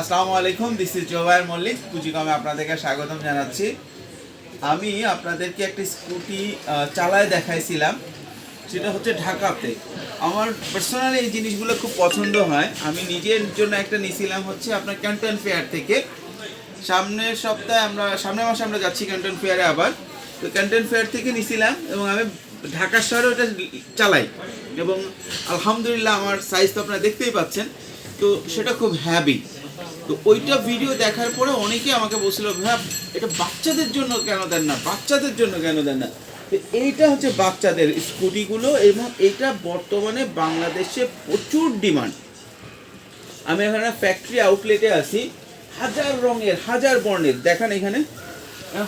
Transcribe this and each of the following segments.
আসসালামু আলাইকুম this is Zobayer Mallik কুচিকমে আপনাদেরকে স্বাগতম জানাচ্ছি। আমি আপনাদেরকে একটি স্কুটি চালায় দেখাইছিলাম, সেটা হচ্ছে ঢাকাতে। আমার পার্সোনালি এই জিনিসগুলো খুব পছন্দ হয়। আমি নিজের জন্য একটা নিয়েছিলাম হচ্ছে আপনার ক্যান্টন ফেয়ার থেকে। সামনের সপ্তাহে আমরা, সামনের মাসে আমরা যাচ্ছি ক্যান্টন ফেয়ারে আবার। তো ক্যান্টন ফেয়ার থেকে নিয়েছিলাম এবং আমি ঢাকা শহরে ওটা চালাই। এবং আলহামদুলিল্লাহ আমার সাইজ তো আপনারা দেখতেই পাচ্ছেন। তো সেটা খুব হ্যাবি তো ওইটা ভিডিও দেখার পরে অনেকে আমাকে বলছিল ভাইয়া এটা বাচ্চাদের জন্য কেন দেন না? বাচ্চাদের জন্য কেন দেন না? তো এইটা হচ্ছে বাচ্চাদের স্কুটিগুলো এবং এটা বর্তমানে বাংলাদেশে প্রচুর ডিমান্ড আমি এখানে ফ্যাক্টরি আউটলেটে আছি। হাজার রঙের হাজার বর্ণের দেখেন এখানে।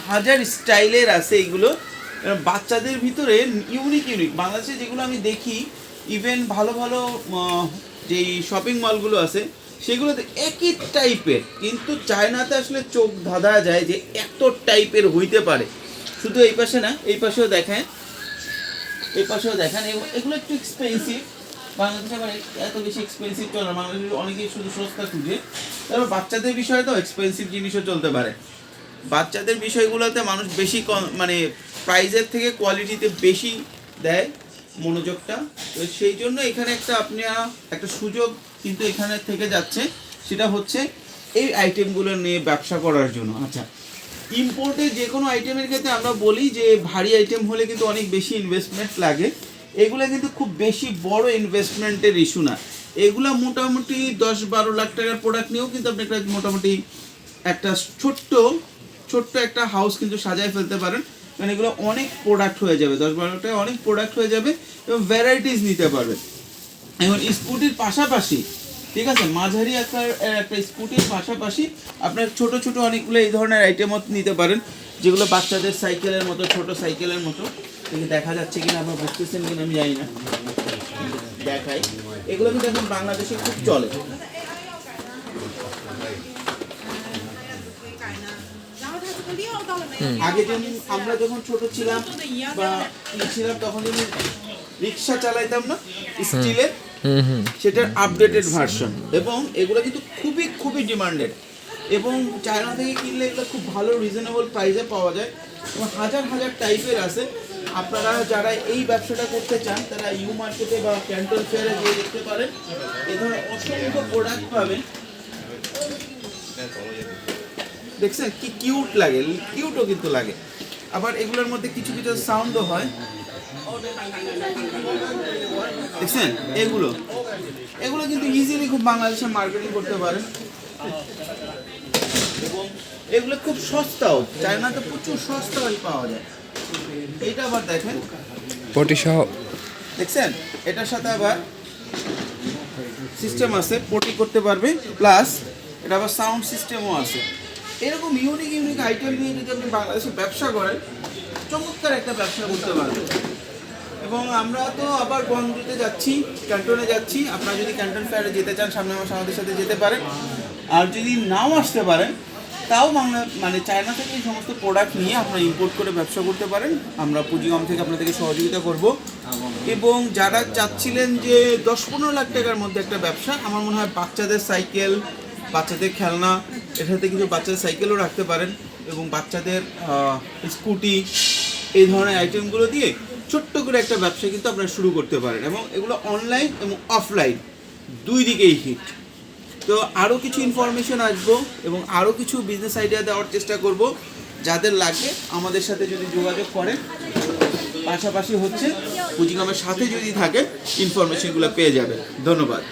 হাজার স্টাইলের আছে আহ, বাচ্চাদের ভিতরে ইউনিক ইউনিক বাংলাদেশে যেগুলো আমি দেখি ইভেন ভালো ভালো যেই শপিং মলগুলো আছে সেগুলোতে একই টাইপের কিন্তু চায়নাতে আসলে চোখ ধাঁধা যায় যে এত টাইপের হইতে পারে। শুধু এই পাশে না, এই পাশেও দেখেন, এই পাশেও দেখেন এগু- এগুলো একটু এক্সপেন্সিভ বাংলাদেশে আবার এত বেশি এক্সপেন্সিভ চলে না, বাংলাদেশে অনেকেই শুধু সস্তা খুঁজে। তারপর বাচ্চাদের বিষয়ে তো এক্সপেন্সিভ জিনিসও চলতে পারে। বাচ্চাদের বিষয়গুলোতে মানুষ বেশি মানে প্রাইজের থেকে কোয়ালিটিতে বেশি দেয়। মনোযোগটা। তো সেই জন্য এখানে একটা আপনি একটা সুযোগ কিন্তু এখানে থেকে যাচ্ছে। সেটা হচ্ছে এই আইটেমগুলো নিয়ে ব্যবসা করার জন্য। আচ্ছা ইম্পোর্টের যে কোনো আইটেমের ক্ষেত্রে আমরা বলি যে ভারী আইটেম হলে কিন্তু অনেক বেশি ইনভেস্টমেন্ট লাগে। এগুলো কিন্তু খুব বেশি বড় ইনভেস্টমেন্টের ইস্যু না। এগুলো মোটামুটি দশ বারো লাখ টাকার প্রোডাক্ট নিয়েও কিন্তু আপনি একটা মোটামুটি একটা ছোট্ট ছোট্ট একটা হাউস কিন্তু সাজায় ফেলতে পারেন। কারণ এগুলো অনেক প্রোডাক্ট হয়ে যাবে, দশ বারো টাকা অনেক প্রোডাক্ট হয়ে যাবে এবং ভ্যারাইটিস নিতে পারবেন এখন স্কুটির পাশাপাশি, ঠিক আছে? মাঝারি আকার একটা স্কুটির পাশাপাশি আপনার ছোট ছোট অনেকগুলো এই ধরনের আইটেমও নিতে পারেন, যেগুলো বাচ্চাদের সাইকেলের মতো, ছোট সাইকেলের মতো। দেখা যাচ্ছে কিনা, আপনার বুঝতেছেন কিনা, আমি জানি না। দেখাই। এগুলো কিন্তু এখন বাংলাদেশে খুব চলে। আগে যেমন আমরা যখন ছোট ছিলাম বা ছিলাম তখন যেমন রিক্সা চালাইতাম না স্টিলের সেটার আপডেটেড ভার্সন এবং এগুলো কিন্তু খুবই খুবই ডিমান্ডেড এবং চায়না থেকে কিনলে এগুলো খুব ভালো রিজনেবল প্রাইসে পাওয়া যায়। এবং হাজার হাজার টাইপের আছে। আপনারা যারা এই ব্যবসাটা করতে চান তারা ইউ মার্কেটে বা ক্যান্টন ফেয়ারে গিয়ে দেখতে পারেন। এ ধরনের অসংখ্য প্রোডাক্ট পাবেন। দেখছেন কি কিউট লাগে কিউটও কিন্তু লাগে। আবার এগুলোর মধ্যে কিছু কিছু সাউন্ডও হয়। দেখছেন? এগুলো। এগুলো কিন্তু ইজিলি খুব বাংলাদেশে মার্কেটিং করতে পারেন। এবং এগুলো খুব সস্তাও। চায়নাতে প্রচুর সস্তা পাওয়া যায়। এটা আবার দেখেন। পটি সহ দেখছেন? এটার সাথে আবার সিস্টেম আছে পটি করতে পারবে প্লাস এটা আবার সাউন্ড সিস্টেমও আছে। এরকম ইউনিক ইউনিক আইটেম নিয়ে যদি আপনি বাংলাদেশে ব্যবসা করেন, চমৎকার একটা ব্যবসা করতে পারবেন। এবং আমরা তো আবার গঞ্জুতে যাচ্ছি, ক্যান্টনে যাচ্ছি। আপনারা যদি ক্যান্টন ফেয়ারে যেতে চান, সামনে মাসে আমাদের সাথে যেতে পারেন। আর যদি নাও আসতে পারেন, তাও বাংলা মানে চায়না থেকে এই সমস্ত প্রোডাক্ট নিয়ে আপনারা ইম্পোর্ট করে ব্যবসা করতে পারেন। আমরা পুঁজিগম থেকে আপনাদেরকে সহযোগিতা করব। এবং যারা চাচ্ছিলেন যে দশ পনেরো লাখ টাকার মধ্যে একটা ব্যবসা, আমার মনে হয় বাচ্চাদের সাইকেল বাচ্চাদের খেলনা সাথে কিছু বাচ্চাদের সাইকেলও রাখতে পারেন এবং বাচ্চাদের স্কুটি, এই ধরনের আইটেমগুলো দিয়ে ছোট্ট করে একটা ব্যবসা কিন্তু আপনারা শুরু করতে পারেন এবং এগুলো অনলাইন এবং অফলাইন দুই দিকেই হিট তো আরও কিছু ইনফরমেশন আসব এবং আরও কিছু বিজনেস আইডিয়া দেওয়ার চেষ্টা করব, যাদের লাগে আমাদের সাথে যদি যোগাযোগ করেন। পাশাপাশি হচ্ছে পুঁজিকামের সাথে যদি থাকে ইনফরমেশনগুলো পেয়ে যাবে ধন্যবাদ।